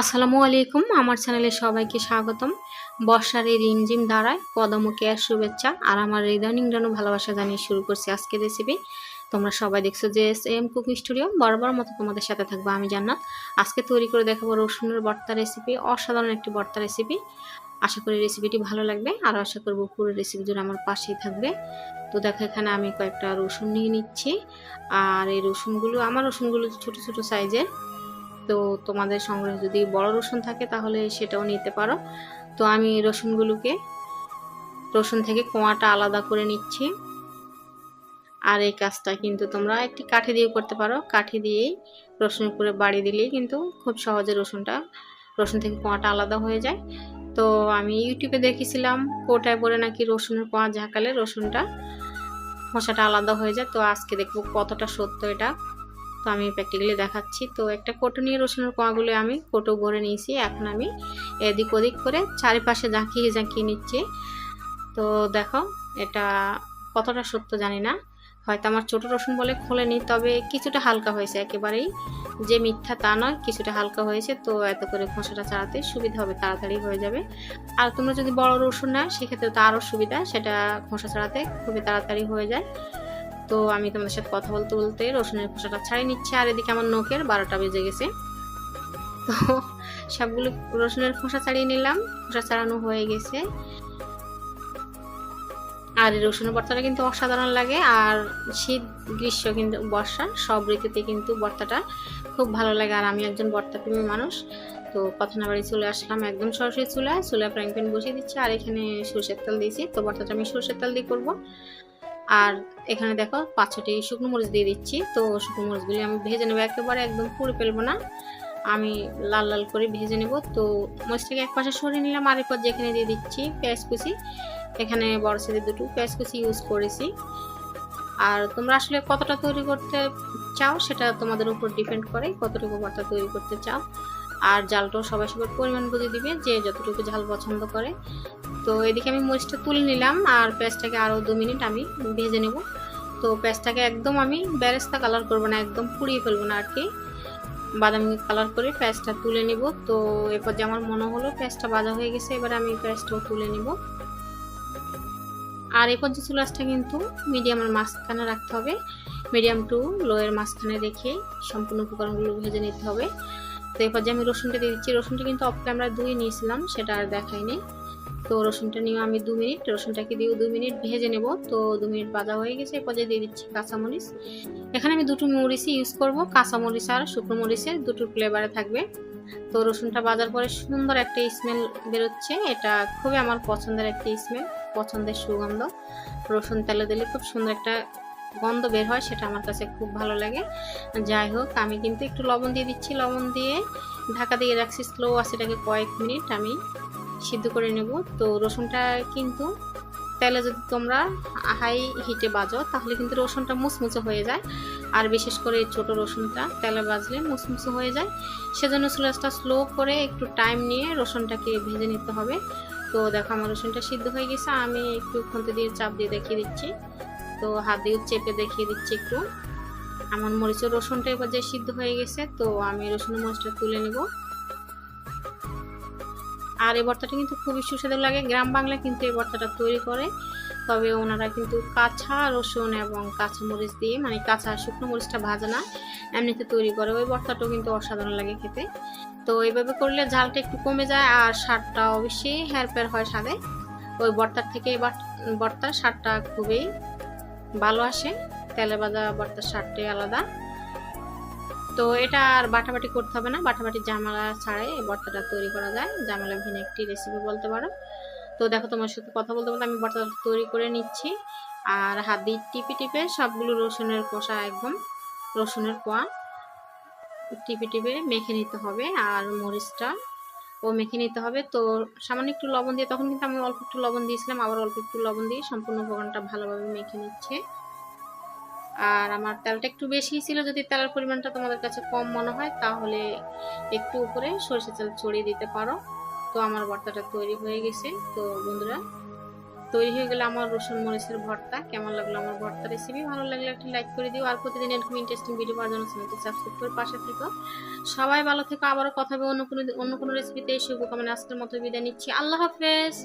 আসসালামু আলাইকুম। আমার চ্যানেলে সবাইকে স্বাগতম। বর্ষার এই রিমঝিম দ্বারায় কদম ও কেয়ার শুভেচ্ছা আর আমার হৃদয় নিংড়ানো ভালোবাসা জানিয়ে শুরু করছি আজকে রেসিপি তোমরা সবাই দেখছ যে এস এম কুকিং স্টুডিও বরাবর মতো তোমাদের সাথে থাকব আমি জান্নাত। আজকে তৈরি করে দেখাবো রসুনের ভর্তা রেসিপি অসাধারণ একটি বর্তা রেসিপি আশা করি রেসিপিটি ভালো লাগবে আর আশা করব পুরো রেসিপি জুড়ে আমার পাশেই থাকবে। তো দেখো, এখানে আমি কয়েকটা রসুন নিয়ে নিচ্ছি। আর এই রসুনগুলো, আমার রসুনগুলো ছোট ছোট সাইজের তো তোমাদের সংগ্রহে যদি বড় রসুন থাকে তাহলে সেটাও নিতে পারো। তো আমি রসুনগুলোকে, রসুন থেকে কোয়াটা আলাদা করে নিচ্ছি। আর এই কাজটা কিন্তু তোমরা একটি কাঠি দিয়েও করতে পারো। কাঠি দিয়েই রসুন করে বাড়ি দিলেই কিন্তু খুব সহজে রসুনটা, রসুন থেকে কোয়াটা আলাদা হয়ে যায়। তো আমি ইউটিউবে দেখেছিলাম কোটায় পরে নাকি রসুনের কোয়া ঝাঁকালে রসুনটা খোসাটা আলাদা হয়ে যায়। তো আজকে দেখব কতটা সত্য এটা। তো আমি প্র্যাকটিক্যালি দেখাচ্ছি। তো একটা কোটো নিয়ে রসুনের কোয়াগুলো আমি কোটো ভরে নিয়েছি। এখন আমি এদিক ওদিক করে চারিপাশে ঝাঁকিয়ে ঝাঁকিয়ে নিচ্ছি। তো দেখো, এটা কতটা সত্য জানি না। হয়তো আমার ছোটো রসুন বলে খোলেনি, তবে কিছুটা হালকা হয়েছে। একেবারেই যে মিথ্যা তা নয়, কিছুটা হালকা হয়েছে। তো এত করে খোসাটা চাড়াতে সুবিধা হবে, তাড়াতাড়ি হয়ে যাবে। আর তোমরা যদি বড় রসুন নাও, সেক্ষেত্রে তো আরও সুবিধা, সেটা খোসা ছাড়াতে খুবই তাড়াতাড়ি হয়ে যায়। তো আমি তোমাদের সাথে কথা বলতে বলতে রসুনের খোসাটা ছাড়িয়ে নিচ্ছি, আর এদিকে আমার নখের বারোটা বেজে গেছে। তো সবগুলো রসুনের খোসা ছাড়িয়ে নিলাম, খোসা ছাড়ানো হয়ে গেছে। আর এই রসুনের ভর্তাটা কিন্তু অসাধারণ লাগে, আর শীত গ্রীষ্ম কিন্তু বর্ষা, সব ঋতুতে কিন্তু ভর্তাটা খুব ভালো লাগে, আর আমি একজন ভর্তা প্রেমী মানুষ। তো কথা না বাড়ি চলে আসলাম একদম সরাসরি চুলায় চুলায় ফ্রাইং প্যান বসিয়ে দিচ্ছি, আর এখানে সরষের তেল দিয়েছি। তো ভর্তাটা আমি সরষের তেল দিয়ে করব। আর এখানে দেখো পাঁচ ছটি শুকনো মরিচ দিয়ে দিচ্ছি। তো শুকনো মরিচগুলি আমি ভেজে নেব, একেবারে একদম পুড়ে ফেলব না। আমি লাল লাল করে ভেজে নেব। তো মরিচটাকে এক পাশে সরিয়ে নিলাম, আর এরপর যেখানে দিয়ে দিচ্ছি পেঁয়াজ কুচি, এখানে বড় সাইজে দুটো পেঁয়াজ কুচি ইউজ করেছি। আর তোমরা আসলে কতটা তৈরি করতে চাও সেটা তোমাদের উপর ডিপেন্ড করে কতটুকু ভর্তা তৈরি করতে চাও। আর জালটাও সবাই সবার পরিমাণ বুঝে দিবে যে যতটুকু ঝাল পছন্দ করে। তো এদিকে আমি মরিচটা তুলে নিলাম আর পেঁয়াজটাকে আরও দু মিনিট আমি ভেজে নেব। তো পেঁয়াজটাকে একদম আমি ব্যারেস্তা কালার করব না, একদম পুড়িয়ে ফেলব না আর কি। বাদামি কালার করে পেঁয়াজটা তুলে নিব। তো এরপর যে আমার মনে হলো পেঁয়াজটা বাজা হয়ে গেছে, এবার আমি পেঁয়াজটাও তুলে নিব। আর এরপর যে চুলাসটা কিন্তু মিডিয়ামের মাঝখানে রাখতে হবে। মিডিয়াম টু লোয়ের মাঝখানে রেখে সম্পূর্ণ উপকরণগুলো ভেজে নিতে হবে। তো এরপর যে আমি রসুনটা দিয়ে দিচ্ছি, রসুনটা কিন্তু অফ ক্যামেরা ধুয়ে নিয়েছিলাম, সেটা আর দেখাইনি। তো রসুনটা নিয়ে আমি দু মিনিট, রসুনটাকে দিয়েও দু মিনিট ভেজে নেব। তো দু মিনিট ভাজা হয়ে গেছে, এরপর দিয়ে দিচ্ছি কাঁচামরিচ। এখানে আমি দুটো মরিচই ইউজ করব, কাঁচামরিচ আর শুকনো মরিচের দুটো ফ্লেভারে থাকবে। তো রসুনটা বাজার পরে সুন্দর একটা স্মেল বেরোচ্ছে। এটা খুবই আমার পছন্দের একটা স্মেল পছন্দের সুগন্ধ। রসুন তেলে দিলে খুব সুন্দর একটা গন্ধ বের হয়, সেটা আমার কাছে খুব ভালো লাগে। যাই হোক, আমি কিন্তু একটু লবণ দিয়ে দিচ্ছি। লবণ দিয়ে ঢাকা দিয়ে রাখছি স্লো আছে এটাকে কয়েক মিনিট আমি সিদ্ধ করে নেব। তো রসুনটা কিন্তু তেলে যদি তোমরা হাই হিটে বাজো, তাহলে কিন্তু রসুনটা মুচমুচে হয়ে যায়। আর বিশেষ করে এই ছোটো রসুনটা তেলে বাজলে মুচমুচে হয়ে যায়। সেজন্য চুলাসটা স্লো করে একটু টাইম নিয়ে রসুনটাকে ভেজে নিতে হবে। তো দেখো আমার রসুনটা সিদ্ধ হয়ে গেছে। আমি একটু খুঁতে দিয়ে চাপ দিয়ে দেখিয়ে দিচ্ছি। তো হাত দিয়ে চেপে দেখিয়ে দিচ্ছি একটু। আমার মরিচের রসুনটা এবার যে সিদ্ধ হয়ে গেছে, তো আমি রসুন মরিচটা তুলে নেব। আর এই ভর্তাটা কিন্তু খুবই সুস্বাদু লাগে। গ্রাম বাংলা কিন্তু এই ভর্তাটা তৈরি করে। তবে ওনারা কিন্তু কাঁচা রসুন এবং কাঁচা মরিচ দিয়ে মানে কাঁচা শুকনো মরিচটা ভাজা না, এমনিতে তৈরি করে। ওই ভর্তাটাও কিন্তু অসাধারণ লাগে খেতে। তো এইভাবে করলে ঝালটা একটু কমে যায় আর স্বাদটা অবশ্যই হেরফের হয় স্বাদে। ওই ভর্তার থেকে এবার ভর্তার স্বাদটা খুবই ভালো আসে। তেলে ভাজা ভর্তার স্বাদটাই আলাদা। তো এটা আর বাটাবাটি করতে হবে না। বাটাবাটি জামালা ছাড়াই এই ভর্তাটা তৈরি করা যায়। জামালা ভিন একটি রেসিপি বলতে পারো। তো দেখো তোমার সাথে কথা বলতে বলতে আমি ভর্তাটা তৈরি করে নিচ্ছি। আর হাত দিয়ে টিপে টিপে সবগুলো রসুনের কষা একদম রসুনের কোয়া টিপে টিপে মেখে নিতে হবে আর মরিচটা ও মেখে নিতে হবে। তো সামান্য একটু লবণ দিয়ে, তখন কিন্তু আমি অল্প একটু লবণ দিয়েছিলাম, আবার অল্প একটু লবণ দিয়ে সম্পূর্ণ উপকরণটা ভালোভাবে মেখে নিচ্ছে। আর আমার তেলটা একটু বেশি ছিল। যদি তেলের পরিমাণটা তোমাদের কাছে কম মনে হয়, তাহলে একটু উপরে সরষে তেল ছড়িয়ে দিতে পারো। তো আমার ভর্তাটা তৈরি হয়ে গেছে। তো বন্ধুরা, তৈরি হয়ে গেলে আমার রসুন মরিচের ভর্তা। কেমন লাগল আমার ভর্তা রেসিপি ভালো লাগলে একটি লাইক করে দিও। আর প্রতিদিন এরকম ইন্টারেস্টিং ভিডিও পাওয়ার জন্য চ্যানেলটি সাবস্ক্রাইব করে পাশে থেকো। সবাই ভালো থেকো। আবারও কথা হবে অন্য কোনো অন্য কোনো রেসিপিতে শুভ কামনা আজকের মতো বিদায় নিচ্ছি। আল্লাহ হাফেজ।